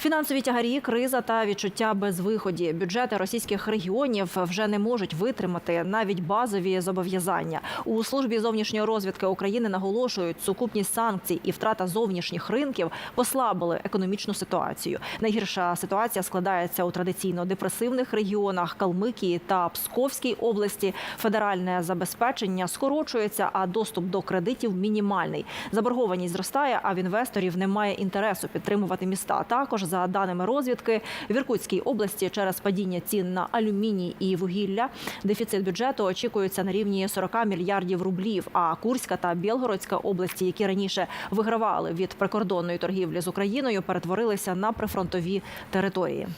Фінансові тягарі, криза та відчуття безвиході. Бюджети російських регіонів вже не можуть витримати навіть базові зобов'язання. У службі зовнішньої розвідки України наголошують, сукупність санкцій і втрата зовнішніх ринків послабили економічну ситуацію. Найгірша ситуація складається у традиційно депресивних регіонах Калмикії та Псковській області. Федеральне забезпечення скорочується, а доступ до кредитів мінімальний. Заборгованість зростає, а в інвесторів немає інтересу підтримувати міста. Також за даними розвідки, в Іркутській області через падіння цін на алюміній і вугілля дефіцит бюджету очікується на рівні 40 мільярдів рублів. А Курська та Білгородська області, які раніше вигравали від прикордонної торгівлі з Україною, перетворилися на прифронтові території.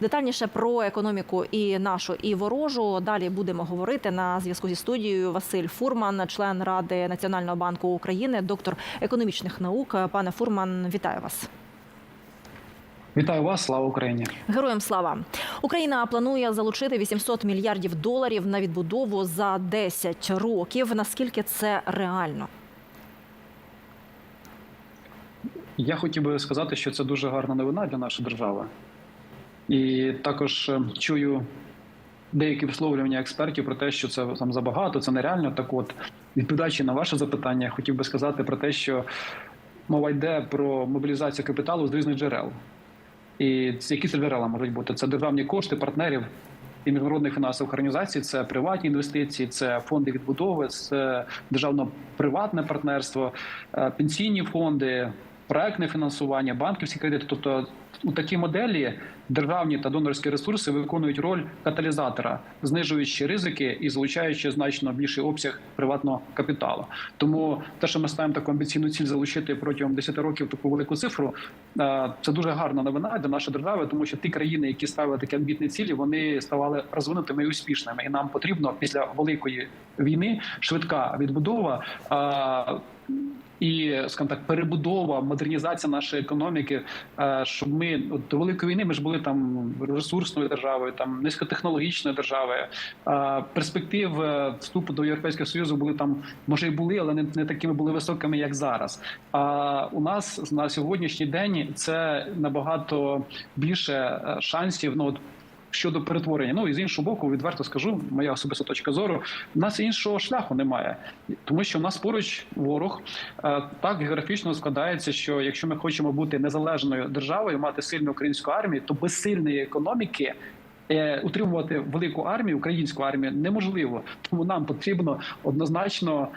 Детальніше про економіку і нашу, і ворожу далі будемо говорити на зв'язку зі студією. Василь Фурман, член ради Національного банку України, доктор економічних наук. Пане Фурман, вітаю вас. Вітаю вас, слава Україні! Героям слава Україна планує залучити 800 мільярдів доларів на відбудову за 10 років. Наскільки це реально? Я хотів би сказати, що це дуже гарна новина для нашої держави, і також е, чую деякі висловлювання експертів про те, що це там забагато, це нереально. Так, от відповідаючи на ваше запитання, хотів би сказати про те, що мова йде про мобілізацію капіталу з різних джерел. І які це джерела можуть бути? Це державні кошти партнерів і міжнародних фінансових організацій, це приватні інвестиції, це фонди відбудови, це державно-приватне партнерство, е, пенсійні фонди, проектне фінансування, банківські кредити. Тобто у такій моделі державні та донорські ресурси виконують роль каталізатора, знижуючи ризики і залучаючи значно більший обсяг приватного капіталу. Тому те, що ми ставимо таку амбіційну ціль залучити протягом 10 років таку велику цифру, е, це дуже гарна новина для нашої держави, тому що ті країни, які ставили такі амбітні цілі, вони ставали розвинутими і успішними. І нам потрібно після великої війни швидка відбудова. І скажімо так, перебудова, модернізація нашої економіки, е, щоб ми до великої війни ми ж були там ресурсною державою, там низькотехнологічною державою. Е, Перспектив е, вступу до Європейського союзу були там, може, і були, але не, такими були високими, як зараз. А у нас на сьогоднішній день це набагато більше шансів. Ну от щодо перетворення. Ну і з іншого боку, відверто скажу, моя особиста точка зору. У нас іншого шляху немає, тому що в нас поруч ворог Е, так географічно складається, що якщо ми хочемо бути незалежною державою, мати сильну українську армію, то без сильної економіки. Е, Утримувати велику армію, українську армію неможливо, тому нам потрібно однозначно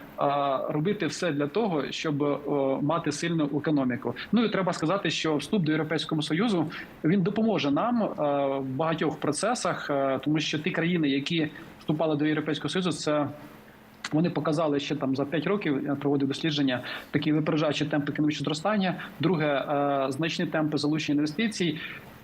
робити все для того, щоб мати сильну економіку. Ну і треба сказати, що вступ до Європейського союзу він допоможе нам е, в багатьох процесах, е, тому що ті країни, які вступали до Європейського союзу, це вони показали ще там за 5 років. Я проводив дослідження такі випереджаючі темпи економічного зростання. Друге значні темпи залучення інвестицій.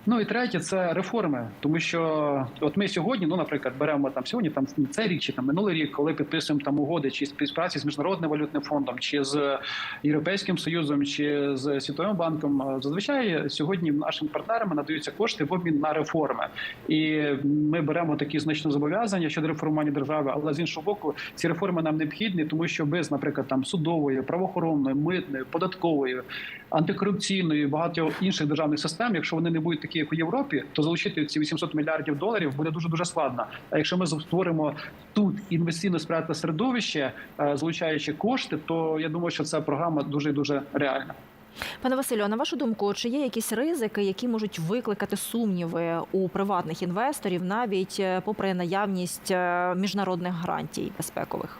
Ну і третє це реформи, тому що от ми сьогодні, ну наприклад, беремо там сьогодні, там цей рік чи там минулий рік, коли підписуємо там угоди чи співпраці з міжнародним валютним фондом, чи з європейським союзом, чи з світовим банком. е, Зазвичай сьогодні нашим партнерам надаються кошти в обмін на реформи, і ми беремо такі значні зобов'язання щодо реформування держави. Але з іншого боку, ці реформи нам необхідні, тому що без, наприклад, там судової, правоохоронної, митної, податкової, антикорупційної, багато інших державних систем, якщо вони не будуть такі, як у Європі, то залучити ці 800 мільярдів доларів буде дуже дуже складно. А якщо ми створимо тут інвестиційно сприятливе середовище, е, залучаючи кошти, то я думаю, що ця програма дуже дуже реальна. Пане Василю, на вашу думку, чи є якісь ризики, які можуть викликати сумніви у приватних інвесторів, навіть е, попри наявність е, міжнародних гарантій безпекових?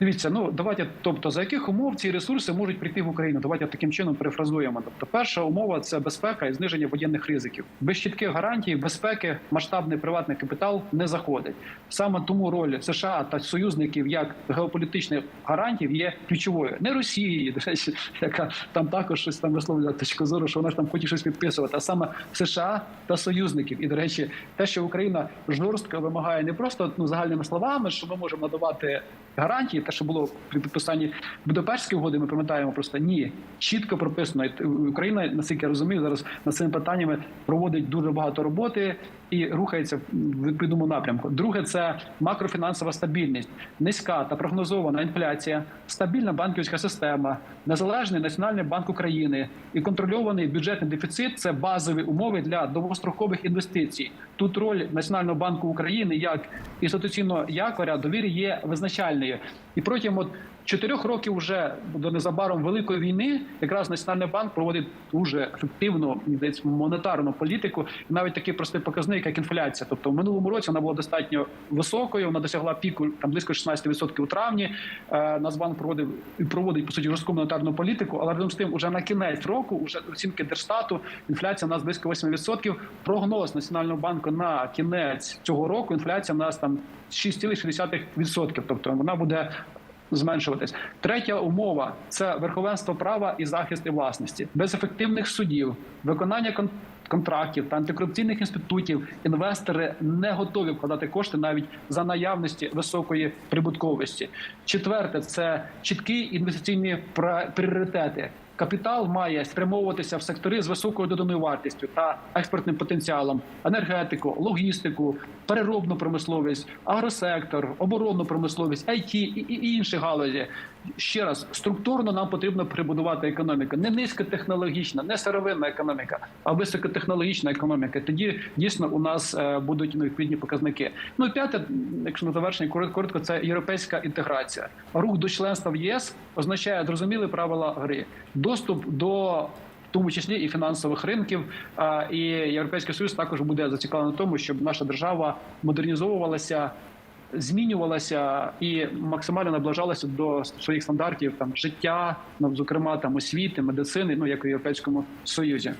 Дивіться, ну давайте, тобто, за яких умов ці ресурси можуть прийти в Україну? Давайте таким чином перефразуємо. Тобто, перша умова це безпека і зниження воєнних ризиків. Без чітких гарантій безпеки масштабний приватний капітал не заходить. Саме тому роль США та союзників як геополітичних гарантів є ключовою. Не Росії, до речі, яка там також щось там висловлює точку зору, що вона ж там хоче щось підписувати, а саме США та союзників. І до речі, те, що Україна жорстко вимагає не просто ну загальними словами, що ми можемо надавати гарантії, те, що було при підписанні Будапештської угоди, ми пам'ятаємо просто ні, чітко прописано. Україна, наскільки я розумію, зараз над цими питаннями проводить дуже багато роботи і рухається в відповідному напрямку. Друге, це макрофінансова стабільність, низька та прогнозована інфляція, стабільна банківська система, незалежний національний банк України і контрольований бюджетний дефіцит це базові умови для довгострокових інвестицій. Тут роль Національного банку України як інституційного якоря довіри є визначальною. І протягом от чотирьох років вже до незабаром великої війни якраз Національний банк проводить дуже ефективну здається, монетарну політику. І навіть такий простий показник, як інфляція. Тобто в минулому році вона була достатньо високою. Вона досягла піку там близько 16% у травні. Е, Нацбанк проводив і проводить по суті жорстку монетарну політику, але разом з тим, уже на кінець року, уже оцінки Держстату, інфляція у нас близько 8%. Прогноз Національного банку на кінець цього року інфляція у нас там 6,6%. Тобто вона буде зменшуватись. Третя умова це верховенство права і захист і власності. Без ефективних судів, виконання кон- контрактів та антикорупційних інститутів інвестори не готові вкладати кошти навіть за наявності високої прибутковості. Четверте це чіткі інвестиційні пріоритети. Капітал має спрямовуватися в сектори з високою доданою вартістю та експортним потенціалом: енергетику, логістику, переробну промисловість, агросектор, оборонну промисловість, IT і, і, інші галузі. Ще раз структурно нам потрібно прибудувати економіку. Не низькотехнологічна, не сировинна економіка, а високотехнологічна економіка. Тоді дійсно у нас е, будуть необхідні показники. Ну і п'яте, якщо на завершення коротко, це європейська інтеграція. Рух до членства в ЄС означає зрозумілі правила гри, доступ до. В тому числі і фінансових ринків, і європейський союз також буде зацікавлений в тому, щоб наша держава модернізовувалася, змінювалася і максимально наближалася до своїх стандартів там життя, ну, зокрема там освіти, медицини, ну як у європейському союзі.